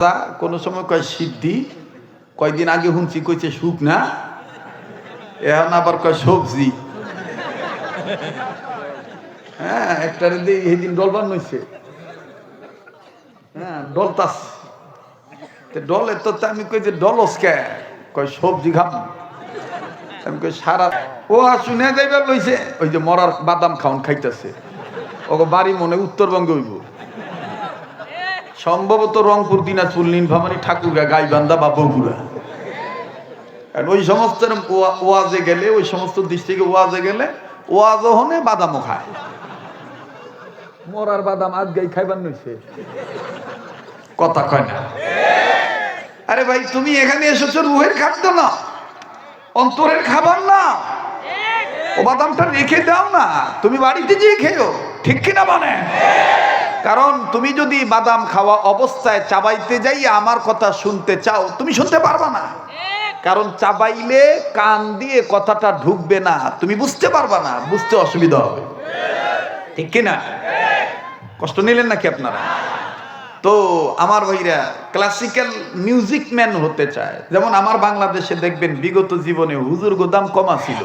তা কোনো সময় কয়, সিদ্ধি? কয়দিন আগে শুনছি কইছে, সুখ না? এখন আবার কয়, সবজি। হ্যাঁ একটা দিয়ে সেদিন ডলবান নইছে হ্যাঁ ডলতাস ডলে তো আমি কই যে ডলস কে কয়, সবজি খাম। আমি কই, সারা ও শুনে যাইবার লইছে। ওই যে মরার বাদাম খাওন খাইতেছে। ওকে বাড়ি মনে উত্তরবঙ্গে হইব। সম্ভবত রংপুর দিনাজপুর নীলফামারি ঠাকুরগা গাইবান্ধা বা বগুড়া। ওই সমস্ত ওয়া- ওয়াজে গেলে ওই সমস্ত থেকে ওয়াজে গেলে ওয়াজ হনে বাদামও খায়। মরার বাদাম আজ গাই খাইবার নইছে। কথা কয় না। আরে ভাই তুমি এখানে এসেছ রুহের খাদ্য না? অন্তরের খাবার না? ও বাদামটা রেখে দাও না। তুমি বাড়িতে যেয়ে খেও ঠিক কিনা মানে? কারণ তুমি যদি বাদাম খাওয়া অবস্থায় চাবাইতে যাই আমার কথা শুনতে চাও, তুমি শুনতে পারবা না। কারণ চাবাইলে কান দিয়ে কথাটা ঢুকবে না, তুমি বুঝতে পারবা না, বুঝতে অসুবিধা হবে। ঠিক কিনা? কষ্ট নিলেন নাকি আপনারা? তো আমার ভাইরা ক্লাসিক্যাল মিউজিক ম্যান হতে চায়। যেমন আমার বাংলাদেশে দেখবেন, বিগত জীবনে হুজুর গোদাম কমা ছিল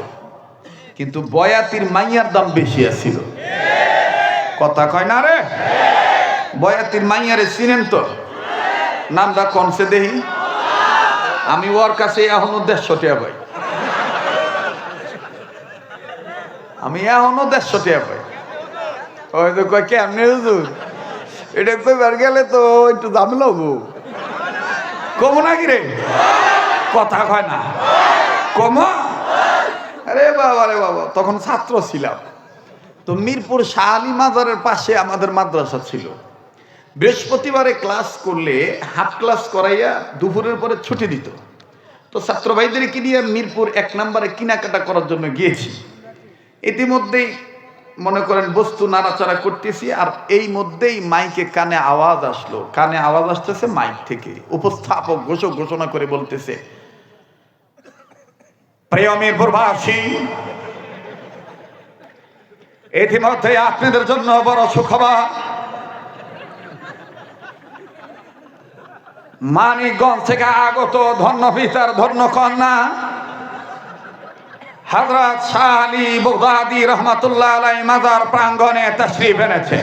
কিন্তু বয়াতির মাইয়ার দাম বেশি আছিল। কথা কয় না রে? বয়াতির মাইয়ারে চিনেন তো? নামটা কনসে দেহি? আমি ওর কাছে এখনও দেড়শো টাকা পাই আমি এখনও দেড়শো টাকা পাই ওই তো কয়, কেমনি হুজুর? এটা কইবার গেলে তো একটু ঝামেলা হব। কমো নাকি রে? কথা কয় না। কমা? আরে বাবা রে বাবা, তখন ছাত্র ছিলাম। তো মিরপুর শাহ আলী মাজারের পাশে আমাদের মাদ্রাসা ছিল। বৃহস্পতিবারে ক্লাস করলে, হাফ ক্লাস করাইয়া দুপুরের পরে ছুটি দিত। তো ছাত্র ভাইদেরকে নিয়ে মিরপুর এক নম্বরে কেনাকাটা করার জন্য গিয়েছি। ইতিমধ্যেই মনে করেন বস্তু নাড়াচাড়া করতেছি আর এই মধ্যেই মাইকে কানে আওয়াজ আসলো। কানে আওয়াজ আসতেছে মাইক থেকে। উপস্থাপক ঘোষক ঘোষণা করে বলতেছে প্রেমের প্রবাসী ইতিমধ্যে আপনাদের জন্য বড় সুখবর। মানিকগঞ্জ থেকে আগত ধন্য পিতার ধন্য কন্যা হজরত শাহ আলী বগদাদি রহমতুল্লাহ আলাই মাজার প্রাঙ্গণে তশরিফ এনেছে।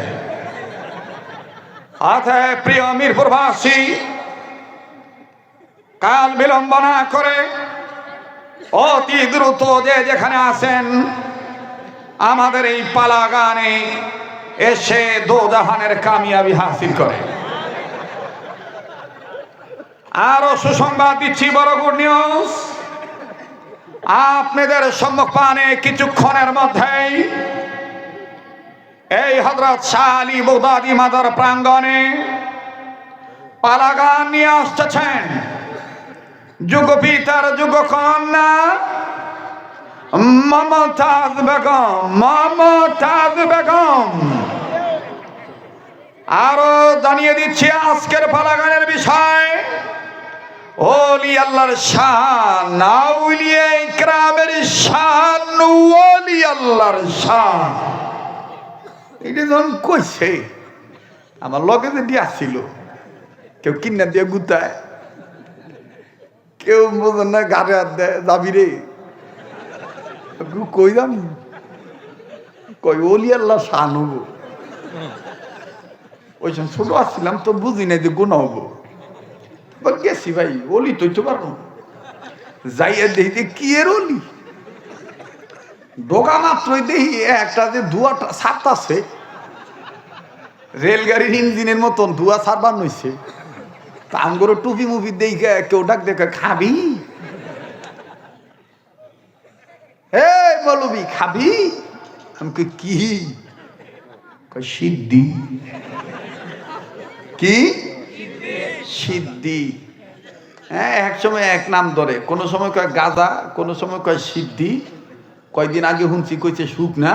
অতএব প্রিয় মিরপুরবাসী, কাল বিলম্ব না করে অতি দ্রুত যে যেখানে আছেন আমাদের এই পালা গানে এসে দোজাহানের কামিয়াবি হাসিল করে। আরও সুসংবাদ দিচ্ছি বড় গুড নিউজ। আপনাদের সম্মুখপানে কিছুক্ষণের মধ্যেই এই হজরত শাহ আলী বৌদাদি মাদার প্রাঙ্গণে পালাগান নিয়ে আসতেছেন। যুগ পিতার যুগ কন্যা মমতাজ বেগম মমতাজ বেগম। আরও জানিয়ে দিচ্ছি আজকের পালাগানের বিষয়। ওলি আল্লাহর শান নাউলিয়া ইকরামের শান, ওলি আল্লাহর শান। এটা যখন কইছে, আমার লগে যে দিয়া ছিল, কেউ কিনা দিয়ে গুতায়, কেউ বোঝেন না গাড়ি হাত দেয় যাবি রে। একটু কই ওলি আল্লাহ শান হব। ওই সময় ছোট আসছিলাম তো বুঝি নাই যে হব। গেছি ভাই তো পারব যাইয়া দেখি যে কি এর অলি ঢোকা মাত্রই দেখি একটা যে ধোয়াটা ছাড়তাছে রেলগাড়ির ইঞ্জিনের মতন ধোয়া ছাড়বার নইছে তা আমগরো টুপি মুপি দেখে কেউ ডাক দেখে, খাবি হে বলবি খাবি? আমি কই, কি সিদ্ধি। কি? সিদ্ধি। হ্যাঁ এক সময় এক নাম ধরে। কোনো সময় কয় গাদা কোনো সময় কয় সিদ্ধি। কয়দিন আগে শুনছি কইছে সুখ না?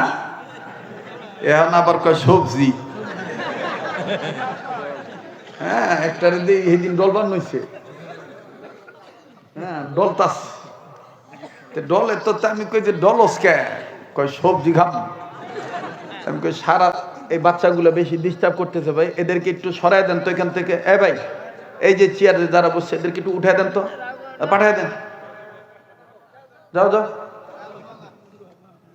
এখন আবার কয় সবজি। হ্যাঁ একটারে দিয়ে সেদিন ডলবার নইছে হ্যাঁ ডলতাস ডলে তো আমি কই যে ডলস কে? কয় সবজি খাম। আমি কই সারা এই বাচ্চাগুলো বেশি ডিস্টার্ব করতেছে ভাই, এদেরকে একটু সরাই দেন তো এখান থেকে। এ ভাই, এই যে চেয়ারে যারা বসছে, এদেরকে একটু উঠে দেন তো। পাঠায় দেন। যাও যাও।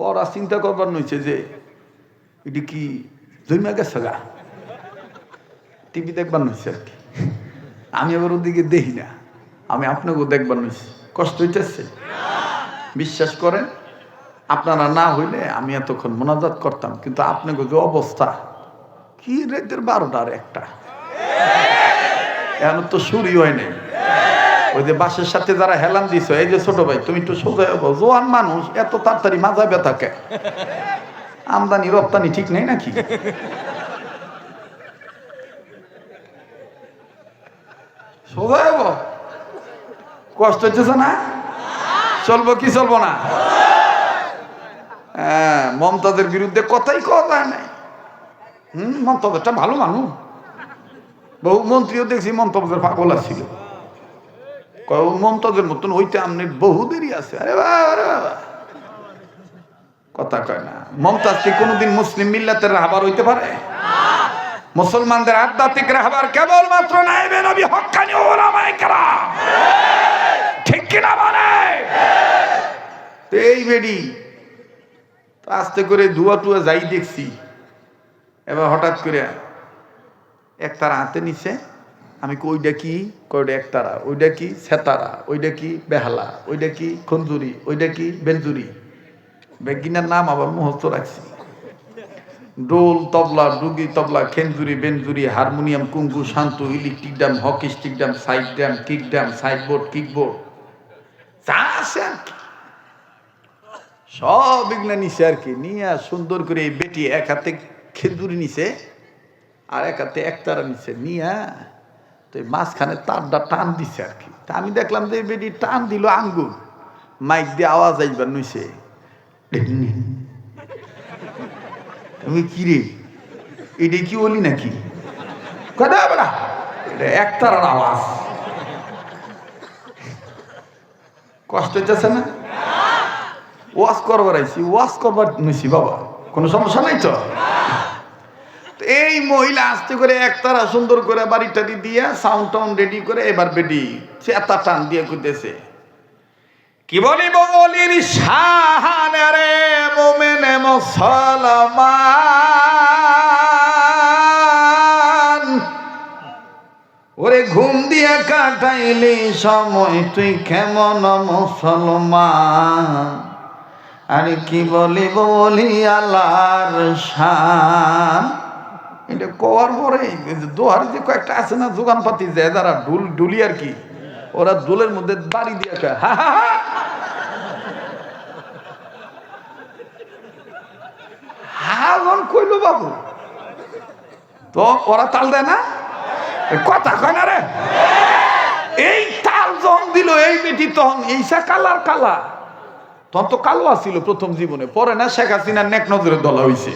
পড়া চিন্তা করবার নইছে যে, এটি কি জমা গেছে গা? টিভি দেখবার নইছে আর কি। আমি আবার ওদিকে দেখি না। আমি আপনাকেও দেখবার নইছি। কষ্ট হইতেছে? বিশ্বাস করেন, আপনারা না হইলে আমি এতক্ষণ মোনাজাত করতাম, কিন্তু আপনাকে যে অবস্থা। কি রাতের বারোটার একটা? এখন তো শুরুই হয় নাই। ওই যে বাসের সাথে যারা হেলান দিছ, এই যে ছোট ভাই, তুমি একটু সোজা জোয়ান মানুষ, এত তাড়াতাড়ি মাজা ব্যথাকে আমদানি, রপ্তানি ঠিক নেই নাকি? সোজা কষ্ট হচ্ছে না? চলবো কি চলবো না? হ্যাঁ মমতাজের বিরুদ্ধে কথাই কথা নাই। হম ভালো মানুষ। বহু মন্ত্রীও দেখছি মমতাজের পাগল ছিল কয় ও মমতাজের মতন হইতে আমনে বহু দেরি আছে। আরে বাবা কথা কয় না। মমতাজ কি কোনোদিন মুসলিম মিল্লাতের রাহবার হইতে পারে? মুসলমানদের আধ্যাত্মিক রাহবার কেবল মাত্র নাইবে নবী হক্কানি ওলামায়ে কেরাম। কিনা মানে? এই বেডি, আস্তে করে ধুয়া টুয়া যাই দেখছি। এবার হঠাৎ করে এক তারা হাতে নিছে। আমি কই ওইটা কি? কইটা এক তারা। ওইটা কি? সেতারা ওইটা কি? বেহালা। ওইটা কি? খঞ্জুরি ওইটা কি? বেঞ্জুরি বেগিনার নাম আবার মুহূর্ত রাখছি। ডোল, তবলা, ডুগি, তবলা খেঞ্জুরি বেঞ্জুরি হারমোনিয়াম কুঙ্কু শান্ত electric dam hockey stick dam side dam kick dam side board kick board যা আছে আর কি। সব এগুলা নিছে আর কি। নিয়ে সুন্দর করে বেটি এক হাতে খেজুরি নিছে আর এক হাতে একতারা নিছে। নিয়া তো মাঝখানে তারটা টান দিছে আর কি। তা আমি দেখলাম যে বেটি টান দিল আঙ্গুর মাইক দিয়ে আওয়াজ আইবার নইছে। তুমি কি রে? এটা কি বলি নাকি? কথা বলা একতারার আওয়াজ। কষ্ট হইতেছে না? ওয়াশ করবার আইছি ওয়াশ করবার নিছি বাবা। কোনো সমস্যা নাই তো? এই মহিলা আসতে করে একতারা সুন্দর করে বাড়িটারি দিয়ে সাউন্ড টাউন্ড রেডি করে এবার বেডি, সে চেতা টান দিয়ে করতেছে কি বলি বলির শাহান রে মোমেন মুসলমান? ওরে ঘুম দিয়ে কাটাইলি সময় তুই কেমন মুসলমান আরে কি বলি বলি আল্লাহর শান এটা কওয়ার পরে দোহার যে কয়েকটা আছে না দোকানপাতি যে যারা ডুল ডুলি আর কি ওরা ডুলের মধ্যে বাড়ি দিয়ে কয়, হা হা হা হাজন কইলো বাবু তো ওরা তাল দেয় না কথা কয় না রে? এই তাল যখন দিল, এই বেটি তখন এইসা কালার কালা। তখন তো কালো আসছিল প্রথম জীবনে, পরে না শেখ হাসিনার নেক নজরে দলা হইছে।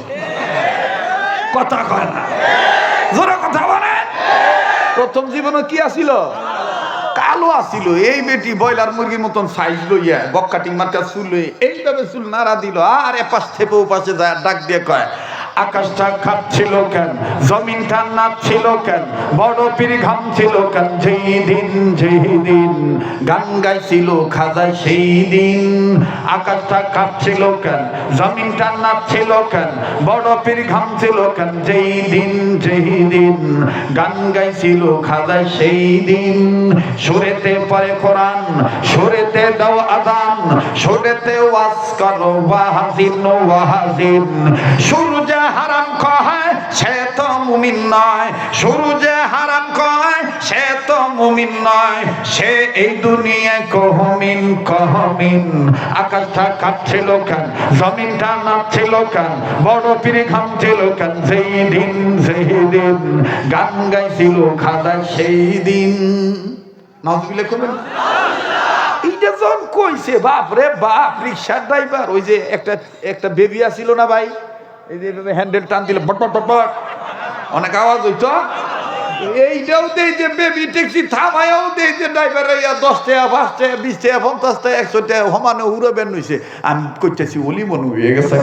কথা কয় না। জোরে কথা বলেন। প্রথম জীবনে কি আসিল কালো আসিল এই বেটি বয়লার মুরগির মতন সাইজ লইয়া, বক কাটিং মার্কা চুল লই এইভাবে চুল নাড়া দিল, আর এপাশ থেকে ওপাশে যায়, ডাক দিয়ে কয় আকাশটা খাচ্ছিল কেন? জমিনটা নাচছিল কেন? বড় পীর ঘামছিল কেন? যেই দিন যেই দিন গান গাইছিল খাজায় সেই দিন। আকাশটা কাঁপছিল কেন? জমিনটা নাচছিল কেন? বড় পীর ঘামছিল কেন? যেই দিন যেই দিন গান গাইছিল খাজায় সেই দিন। সুরেতে পরে কোরআন, সুরেতে দাও আদান, সুরেতে ওয়াজ করো ওয়াহাজিন ওয়াহাজিন। সূর্য মুমিন নয় সূর্য হারাম কয়, সে তো মুমিন নয়, সে এই দুনিয়া কহমিন কহমিন। আকাশটা কাঁপছিল কেন, জমিনটা নাচছিল কেন, বড় পীর ঘামছিল কেন সেই দিন সেই দিন। গান গাইছিল খাদা সেই দিন। নজবিলে করবেন? এইটা কইছে, বাপ রে বাপ, রিক্সার ড্রাইভার, ওই যে একটা একটা বেবি আসিল না ভাই? এই যে হ্যান্ডেল টান দিলে, বট বট বট বট। অনেক আওয়াজ হইতো। এইটাও দেই যে বেবি ট্যাক্সি থামায়ও দেই যে ড্রাইভার ইয়া দশ টাকা, পাঁচ টাকা, বিশ টাকা, পঞ্চাশ টাকা, একশো টাকা, সমানে উড়াবেন নইছে আমি করতেছি ওলি মনে হয়ে গেছে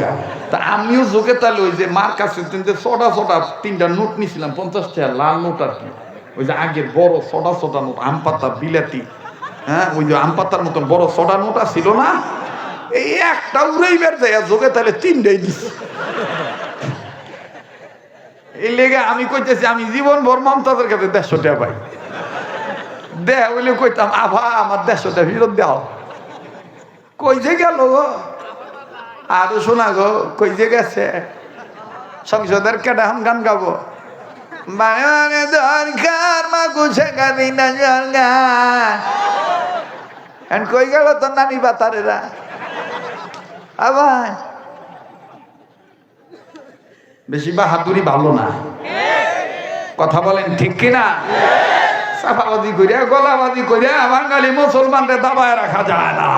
তা আমিও চোখে তাহলে ওই যে মার কাছে যে ছোটা ছোটা, তিনটা নোট নিছিলাম, পঞ্চাশ টাকা লাল নোট আর কি। ওই যে আগের বড় সডা সডা নোট, আম পাতা বিলাতি হ্যাঁ? ওই যে আম পাতার মতন বড় সডা নোটা ছিল না? এই একটা উড়েই বের যায় যোগে তাহলে তিনটেই দিচ্ছে এই লেগে আমি কইতেছি, আমি জীবন ভর মমতাজের কাছে দেড়শো টাকা পাই। দে বলে কইতাম, আভা, আমার দেড়শো টাকা ফেরত দাও। কই যে গেল গো? আরও শোনা গো, কই যে গেছে? সংসদের কেডা হাম গান গাবো? মানে মানে দরকার মা গুছে গাবি না এখন কই গেল তোর নানি বাতারেরা? আবার? বেশি বাহাদুরি ভালো না। কথা বলেন ঠিক কিনা? সাফাবাদি করিয়া গলাবাজি করিয়া বাঙালি মুসলমানদের দাবায় রাখা যায় না।